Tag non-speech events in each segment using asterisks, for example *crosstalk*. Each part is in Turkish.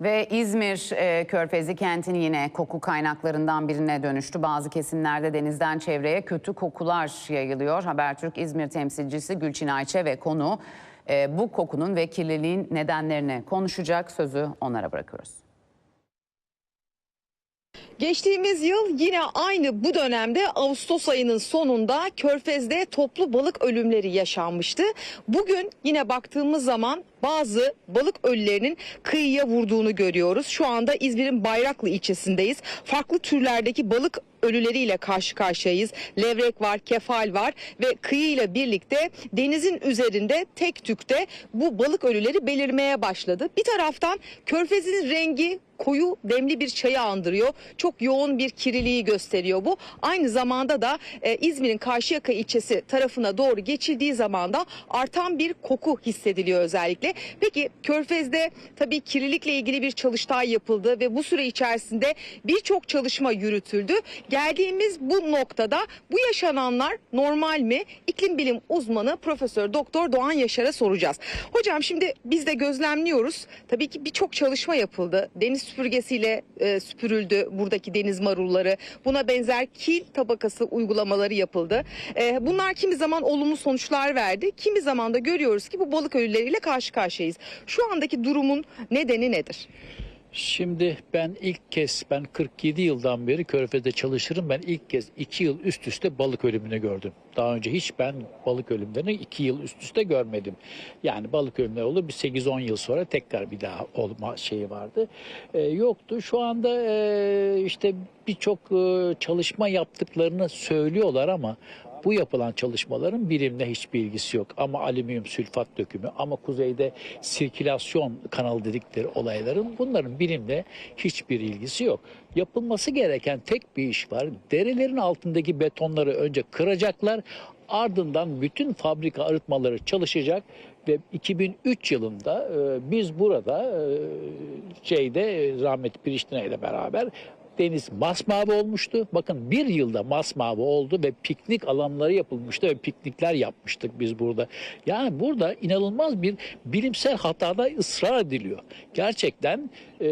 Ve İzmir e, Körfezi kentini yine koku kaynaklarından birine dönüştü. Bazı kesimlerde denizden çevreye kötü kokular yayılıyor. Habertürk İzmir temsilcisi Gülçin Ayçe ve konu e, bu kokunun ve kirliliğin nedenlerini konuşacak. Sözü onlara bırakıyoruz. Geçtiğimiz yıl yine aynı bu dönemde Ağustos ayının sonunda Körfez'de toplu balık ölümleri yaşanmıştı. Bugün yine baktığımız zaman bazı balık ölülerinin kıyıya vurduğunu görüyoruz. Şu anda İzmir'in Bayraklı ilçesindeyiz. Farklı türlerdeki balık ölüleriyle karşı karşıyayız. Levrek var, kefal var ve kıyıyla birlikte denizin üzerinde tek tükte bu balık ölüleri belirmeye başladı. Bir taraftan körfezin rengi koyu demli bir çayı andırıyor. Çok yoğun bir kirliliği gösteriyor bu. Aynı zamanda da e, İzmir'in Karşıyaka ilçesi tarafına doğru geçildiği zaman da artan bir koku hissediliyor özellikle. Peki Körfez'de tabii kirlilikle ilgili bir çalıştay yapıldı ve bu süre içerisinde birçok çalışma yürütüldü. Geldiğimiz bu noktada bu yaşananlar normal mi? İklim bilim uzmanı Profesör Doktor Doğan Yaşar'a soracağız. Hocam şimdi biz de gözlemliyoruz. Tabii ki birçok çalışma yapıldı. Deniz süpürgesiyle e, süpürüldü buradaki deniz marulları. Buna benzer kil tabakası uygulamaları yapıldı. E, bunlar kimi zaman olumlu sonuçlar verdi. Kimi zaman da görüyoruz ki bu balık ölüleriyle karşı karşıyayız. Şu andaki durumun nedeni nedir? Şimdi ben ilk kez ben 47 yıldan beri Körfez'de çalışırım. Ben ilk kez 2 yıl üst üste balık ölümünü gördüm. Daha önce hiç ben balık ölümlerini 2 yıl üst üste görmedim. Yani balık ölümleri olur bir 8-10 yıl sonra tekrar bir daha olma şeyi vardı. Ee, yoktu. Şu anda e, işte birçok e, çalışma yaptıklarını söylüyorlar ama bu yapılan çalışmaların bilimle hiçbir ilgisi yok. Ama alüminyum sülfat dökümü ama kuzeyde sirkülasyon kanalı dedikleri olayların bunların bilimle hiçbir ilgisi yok. Yapılması gereken tek bir iş var. Derelerin altındaki betonları önce kıracaklar. Ardından bütün fabrika arıtmaları çalışacak ve 2003 yılında e, biz burada e, şeyde e, rahmetli Priştine ile beraber deniz masmavi olmuştu. Bakın bir yılda masmavi oldu ve piknik alanları yapılmıştı ve piknikler yapmıştık biz burada. Yani burada inanılmaz bir bilimsel hatada ısrar ediliyor. Gerçekten e,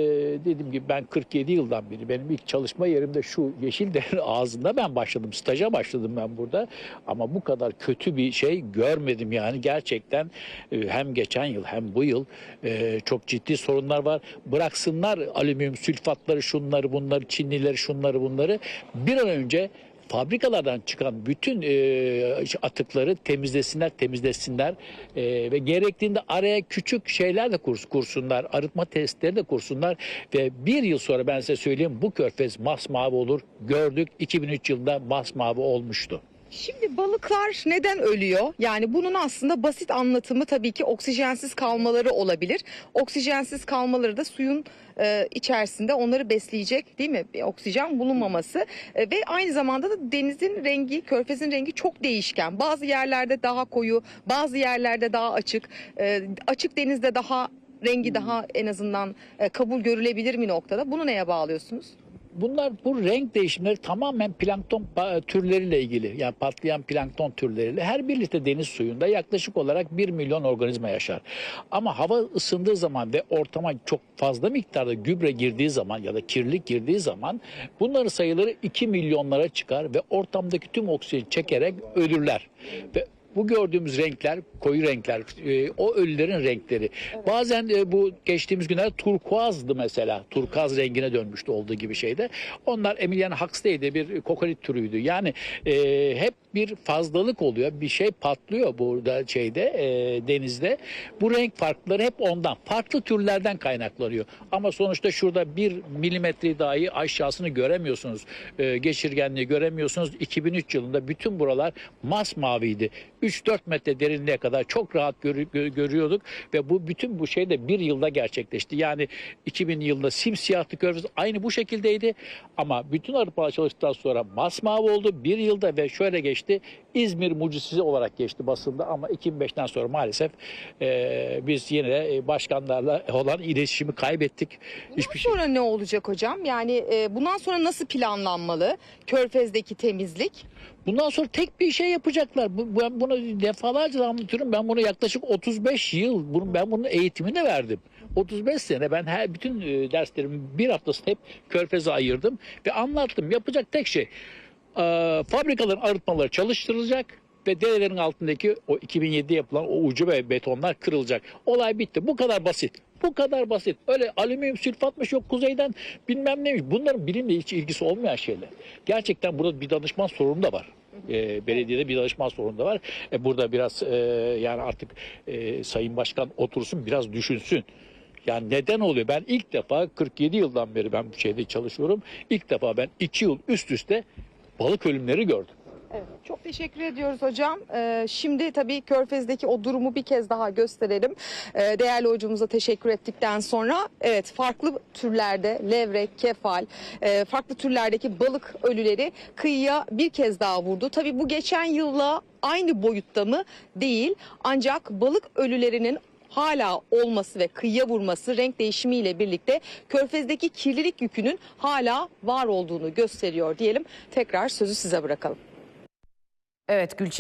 dediğim gibi ben 47 yıldan beri benim ilk çalışma yerimde şu Yeşildere'nin *laughs* ağzında ben başladım. Staja başladım ben burada. Ama bu kadar kötü bir şey görmedim yani. Gerçekten e, hem geçen yıl hem bu yıl e, çok ciddi sorunlar var. Bıraksınlar alüminyum sülfatları şunları bunları Çinlileri şunları bunları bir an önce fabrikalardan çıkan bütün e, atıkları temizlesinler, temizlesinler E, ve gerektiğinde araya küçük şeyler de kurs, kursunlar, arıtma testleri de kursunlar ve bir yıl sonra ben size söyleyeyim bu körfez masmavi olur. Gördük 2003 yılında masmavi olmuştu. Şimdi balıklar neden ölüyor? Yani bunun aslında basit anlatımı tabii ki oksijensiz kalmaları olabilir. Oksijensiz kalmaları da suyun e, içerisinde onları besleyecek değil mi? Bir oksijen bulunmaması E, ve aynı zamanda da denizin rengi, körfezin rengi çok değişken. Bazı yerlerde daha koyu, bazı yerlerde daha açık. E, açık denizde daha rengi daha en azından e, kabul görülebilir mi noktada? Bunu neye bağlıyorsunuz? Bunlar bu renk değişimleri tamamen plankton türleriyle ilgili. Yani patlayan plankton türleriyle. Her birlikte deniz suyunda yaklaşık olarak 1 milyon organizma yaşar. Ama hava ısındığı zaman ve ortama çok fazla miktarda gübre girdiği zaman ya da kirlilik girdiği zaman bunların sayıları 2 milyonlara çıkar ve ortamdaki tüm oksijeni çekerek ölürler. Ve bu gördüğümüz renkler koyu renkler e, o ölülerin renkleri. Bazen e, bu geçtiğimiz günler turkuazdı mesela. Turkaz rengine dönmüştü olduğu gibi şeyde. Onlar Emiliana Huxley'de bir kokolit türüydü. Yani e, hep bir fazlalık oluyor. Bir şey patlıyor burada şeyde e, denizde. Bu renk farkları hep ondan. Farklı türlerden kaynaklanıyor. Ama sonuçta şurada bir milimetre dahi aşağısını göremiyorsunuz. E, geçirgenliği göremiyorsunuz. 2003 yılında bütün buralar masmaviydi. 3-4 metre derinliğe kadar çok rahat görü- gö- görüyorduk ve bu bütün bu şey de bir yılda gerçekleşti. Yani 2000 yılında simsiyahtı körfez aynı bu şekildeydi ama bütün arıtmalar çalıştıktan sonra masmavi oldu. Bir yılda ve şöyle geçti. İzmir mucizesi olarak geçti basında ama 2005'ten sonra maalesef e, biz yine başkanlarla olan iletişimi kaybettik. Hiçbir şey Sonra ne olacak hocam? Yani e, bundan sonra nasıl planlanmalı? Körfez'deki temizlik? Bundan sonra tek bir şey yapacaklar. Ben bunu defalarca anlatıyorum. Ben bunu yaklaşık 35 yıl bunu, ben bunun eğitimini verdim. 35 sene ben her bütün e, derslerimin bir haftasını hep körfeze ayırdım ve anlattım. Yapacak tek şey e, fabrikaların arıtmaları çalıştırılacak ve derelerin altındaki o 2007'de yapılan o ucu ve betonlar kırılacak. Olay bitti. Bu kadar basit. Bu kadar basit. Öyle alüminyum sülfatmış yok kuzeyden bilmem neymiş. Bunların bilimle hiç ilgisi olmayan şeyler. Gerçekten burada bir danışman sorunu da var. E, belediyede bir danışman sorunu da var. E, burada biraz e, yani artık e, Sayın Başkan otursun biraz düşünsün. Yani neden oluyor? Ben ilk defa 47 yıldan beri ben bu şeyde çalışıyorum. İlk defa ben 2 yıl üst üste balık ölümleri gördüm. Evet, çok teşekkür ediyoruz hocam. Ee, şimdi tabii Körfez'deki o durumu bir kez daha gösterelim. Ee, değerli hocamıza teşekkür ettikten sonra evet farklı türlerde levrek, kefal, e, farklı türlerdeki balık ölüleri kıyıya bir kez daha vurdu. Tabii bu geçen yılla aynı boyutta mı? Değil. Ancak balık ölülerinin hala olması ve kıyıya vurması renk değişimiyle birlikte Körfez'deki kirlilik yükünün hala var olduğunu gösteriyor diyelim. Tekrar sözü size bırakalım. Evet Gülçin